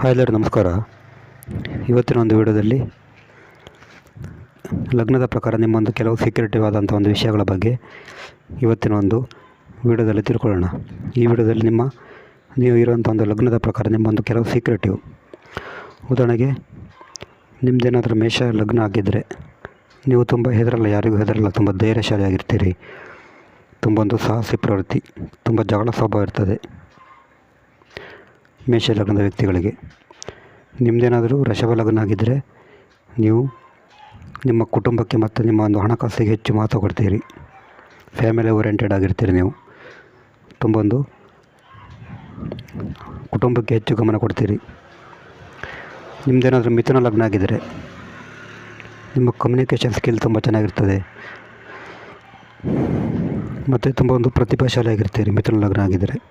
Hi ಎಲ್ಲರೂ, ನಮಸ್ಕಾರ. ಇವತ್ತಿನ ಒಂದು ವಿಡಿಯೋದಲ್ಲಿ ಲಗ್ನದ ಪ್ರಕಾರ ನಿಮ್ಮೊಂದು ಕೆಲವು ಸೀಕ್ರೆಟಿವ್ ಆದಂಥ ಒಂದು ವಿಷಯಗಳ ಬಗ್ಗೆ ಇವತ್ತಿನ ಒಂದು ವಿಡಿಯೋದಲ್ಲಿ ತಿಳ್ಕೊಳ್ಳೋಣ. ಈ ವಿಡಿಯೋದಲ್ಲಿ ನಿಮ್ಮ, ನೀವು ಇರುವಂಥ ಒಂದು ಲಗ್ನದ ಪ್ರಕಾರ ನಿಮ್ಮೊಂದು ಕೆಲವು ಸೀಕ್ರೆಟಿವ್ ಉದಾಹರಣೆಗೆ ನಿಮ್ಮದೇನಾದರೂ ಮೇಷ ಲಗ್ನ ಆಗಿದ್ದರೆ ನೀವು ತುಂಬ ಹೆದರಲ್ಲ, ಯಾರಿಗೂ ಹೆದರಲ್ಲ, ತುಂಬ ಧೈರ್ಯಶಾಲಿಯಾಗಿರ್ತೀರಿ. ತುಂಬ ಒಂದು ಸಾಹಸಿ ಪ್ರವೃತ್ತಿ, ತುಂಬ ಜಗಳ ಸ್ವಭಾವ ಇರ್ತದೆ. ಮೇಷ ಲಗ್ನದ ವ್ಯಕ್ತಿಗಳಿಗೆ. ನಿಮ್ಮದೇನಾದರೂ ಲಗ್ನ ಆಗಿದ್ದರೆ ನೀವು ನಿಮ್ಮ ಕುಟುಂಬಕ್ಕೆ ಮತ್ತು ನಿಮ್ಮ ಒಂದು ಹಣಕಾಸಿಗೆ ಹೆಚ್ಚು ಮಹತ್ವ ಕೊಡ್ತೀರಿ. ಫ್ಯಾಮಿಲಿ ಓರಿಯೆಂಟೆಡ್ ಆಗಿರ್ತೀರಿ ನೀವು. ತುಂಬ ಒಂದು ಕುಟುಂಬಕ್ಕೆ ಹೆಚ್ಚು ಗಮನ ಕೊಡ್ತೀರಿ. ನಿಮ್ಮದೇನಾದರೂ ಮಿಥುನ ಲಗ್ನ ಆಗಿದ್ದರೆ ನಿಮ್ಮ ಕಮ್ಯುನಿಕೇಷನ್ ಸ್ಕಿಲ್ ತುಂಬ ಚೆನ್ನಾಗಿರ್ತದೆ. ಮತ್ತು ತುಂಬ ಒಂದು ಪ್ರತಿಭಾಶಾಲಿ ಆಗಿರ್ತೀರಿ ಮಿಥುನ ಲಗ್ನ ಆಗಿದ್ದರೆ.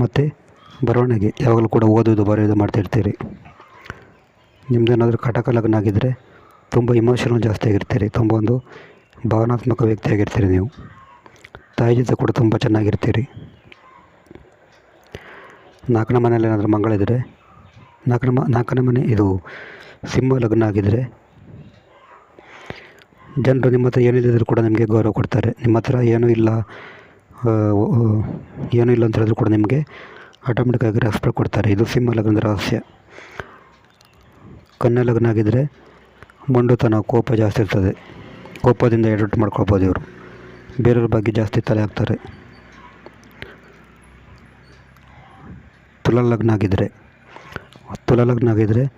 ಮತ್ತು ಬರವಣಿಗೆ ಯಾವಾಗಲೂ ಕೂಡ ಓದೋದು ಬರೆಯೋದು ಮಾಡ್ತಿರ್ತೀರಿ ನಿಮ್ಮದೇನಾದರೂ ಕಟಕ ಲಗ್ನ ಆಗಿದ್ದರೆ ತುಂಬ ಇಮೋಷನಲ್ ಜಾಸ್ತಿ ಆಗಿರ್ತೀರಿ, ತುಂಬ ಒಂದು ಭಾವನಾತ್ಮಕ ವ್ಯಕ್ತಿ ಆಗಿರ್ತೀರಿ ನೀವು. ತಾಯಿ ಜೊತೆ ಕೂಡ ತುಂಬ ಚೆನ್ನಾಗಿರ್ತೀರಿ. ನಾಲ್ಕನೇ ಮನೇಲಿ ಏನಾದರೂ ಮಂಗಳಿದ್ರೆ ನಾಲ್ಕನೇ ಮ, ನಾಲ್ಕನೇ ಮನೆ ಇದು ಸಿಂಹ ಲಗ್ನ ಆಗಿದ್ದರೆ ಜನರು ನಿಮ್ಮ ಹತ್ರ ಏನಿಲ್ಲದರೂ ಕೂಡ ನಿಮಗೆ ಗೌರವ ಕೊಡ್ತಾರೆ. ನಿಮ್ಮ ಹತ್ರ ಏನೂ ಇಲ್ಲ ಏನೂ ಇಲ್ಲ ಅಂತ ಹೇಳಿದ್ರು ಕೂಡ ನಿಮಗೆ ಆಟೋಮೆಟಿಕ್ಕಾಗಿ ರೆಸ್ಪೆಕ್ಟ್ ಕೊಡ್ತಾರೆ. ಇದು ಸಿಂಹ ಲಗ್ನದ ರಹಸ್ಯ. ಕನ್ಯಾ ಲಗ್ನ ಆಗಿದ್ದರೆ ಮೊಂಡುತನ ಕೋಪ ಜಾಸ್ತಿ ಇರ್ತದೆ. ಕೋಪದಿಂದ ಎಡಟ್ ಮಾಡ್ಕೊಳ್ಬೋದು ಇವರು. ಬೇರೆಯವ್ರ ಬಗ್ಗೆ ಜಾಸ್ತಿ ತಲೆ ಹಾಕ್ತಾರೆ. ತುಲ ಲಗ್ನ ಆಗಿದ್ದರೆ ತುಲ ಲಗ್ನ ಆಗಿದ್ದರೆ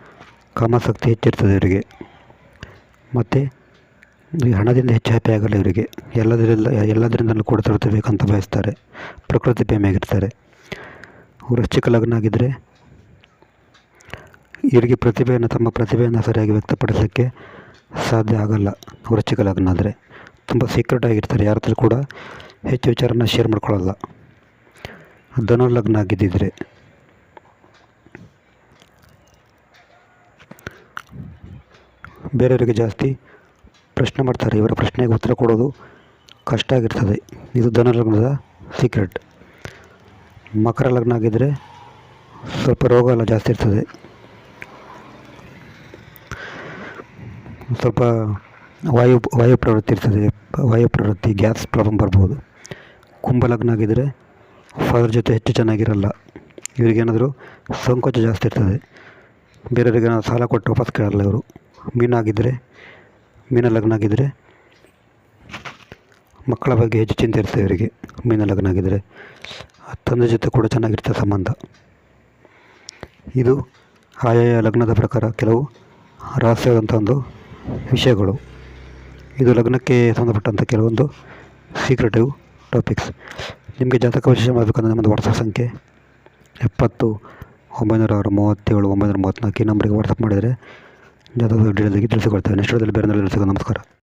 ಕಾಮಾಸಕ್ತಿ ಹೆಚ್ಚಿರ್ತದೆ ಇವರಿಗೆ. ಮತ್ತು ಹಣದಿಂದ ಹೆಚ್ಚು ಹ್ಯಾಪಿ ಆಗಲ್ಲ ಇವರಿಗೆ. ಎಲ್ಲದರಿಂದ, ಎಲ್ಲದರಿಂದಲೂ ಕೂಡ ತೃಪ್ತಿಬೇಕಂತ ಬಯಸ್ತಾರೆ. ಪ್ರಕೃತಿ ಪ್ರೇಮಿಯಾಗಿರ್ತಾರೆ. ವೃಶ್ಚಿಕ ಲಗ್ನ ಆಗಿದ್ದರೆ ಇವರಿಗೆ ಪ್ರತಿಭೆಯನ್ನು, ತಮ್ಮ ಪ್ರತಿಭೆಯನ್ನು ಸರಿಯಾಗಿ ವ್ಯಕ್ತಪಡಿಸೋಕ್ಕೆ ಸಾಧ್ಯ ಆಗಲ್ಲ. ವೃಶ್ಚಿಕ ಲಗ್ನ ಆದರೆ ತುಂಬ ಸೀಕ್ರೆಟ್ ಆಗಿರ್ತಾರೆ. ಯಾರ ಹತ್ರ ಕೂಡ ಹೆಚ್ಚು ವಿಚಾರನ ಶೇರ್ ಮಾಡ್ಕೊಳ್ಳಲ್ಲ. ಧನು ಲಗ್ನ ಆಗಿದ್ದಿದ್ರೆ ಬೇರೆಯವರಿಗೆ ಜಾಸ್ತಿ ಪ್ರಶ್ನೆ ಮಾಡ್ತಾರೆ. ಇವರ ಪ್ರಶ್ನೆಗೆ ಉತ್ತರ ಕೊಡೋದು ಕಷ್ಟ ಆಗಿರ್ತದೆ. ಇದು ಧನು ಲಗ್ನದ ಸೀಕ್ರೆಟ್ ಮಕರ ಲಗ್ನ ಆಗಿದ್ದರೆ ಸ್ವಲ್ಪ ರೋಗ ಎಲ್ಲ ಜಾಸ್ತಿ ಇರ್ತದೆ. ಸ್ವಲ್ಪ ವಾಯು ವಾಯು ಪ್ರವೃತ್ತಿ ಇರ್ತದೆ. ವಾಯು ಪ್ರವೃತ್ತಿ, ಗ್ಯಾಸ್ ಪ್ರಾಬ್ಲಮ್ ಬರ್ಬೋದು. ಕುಂಭ ಲಗ್ನ ಆಗಿದ್ದರೆ ಫಾದರ್ ಜೊತೆ ಹೆಚ್ಚು ಚೆನ್ನಾಗಿರಲ್ಲ. ಇವರಿಗೇನಾದರೂ ಸಂಕೋಚ ಜಾಸ್ತಿ ಇರ್ತದೆ. ಬೇರೆಯವ್ರಿಗೆ ಸಾಲ ಕೊಟ್ಟು ವಾಪಸ್ ಕೇಳಲ್ಲ ಇವರು. ಮೀನಾಗಿದ್ದರೆ ಮೀನ ಲಗ್ನ ಆಗಿದ್ದರೆ ಮಕ್ಕಳ ಬಗ್ಗೆ ಹೆಚ್ಚು ಚಿಂತೆ ಇರ್ತದೆ ಇವರಿಗೆ. ಮೀನ ಲಗ್ನ ಆಗಿದ್ದರೆ ತಂದೆ ಜೊತೆ ಕೂಡ ಚೆನ್ನಾಗಿರ್ತದೆ ಸಂಬಂಧ. ಇದು ಆಯಾಯ ಲಗ್ನದ ಪ್ರಕಾರ ಕೆಲವು ರಹಸ್ಯವಾದಂಥ ಒಂದು ವಿಷಯಗಳು. ಇದು ಲಗ್ನಕ್ಕೆ ಸಂಬಂಧಪಟ್ಟಂಥ ಕೆಲವೊಂದು ಸೀಕ್ರೆಟಿವ್ ಟಾಪಿಕ್ಸ್ ನಿಮಗೆ ಜಾತಕ ವಿಶೇಷ ಮಾಡಬೇಕಂದ್ರೆ ನಮ್ಮದು ವಾಟ್ಸಪ್ ಸಂಖ್ಯೆ ಎಪ್ಪತ್ತು ಒಂಬೈನೂರ ಆರು ಮೂವತ್ತೇಳು ಒಂಬೈನೂರ ಮೂವತ್ತ್ನಾಲ್ಕು ಈ ನಂಬರಿಗೆ ವಾಟ್ಸಪ್ ಮಾಡಿದರೆ ಜಾತಕದ ಡೀಟೇಲ್ಸಿಗೆ ತಿಳಿಸಿಕೊಡ್ತೇವೆ. ನೆಕ್ಸ್ಟ್ ಬೇರೆ ನಮಸ್ಕಾರ.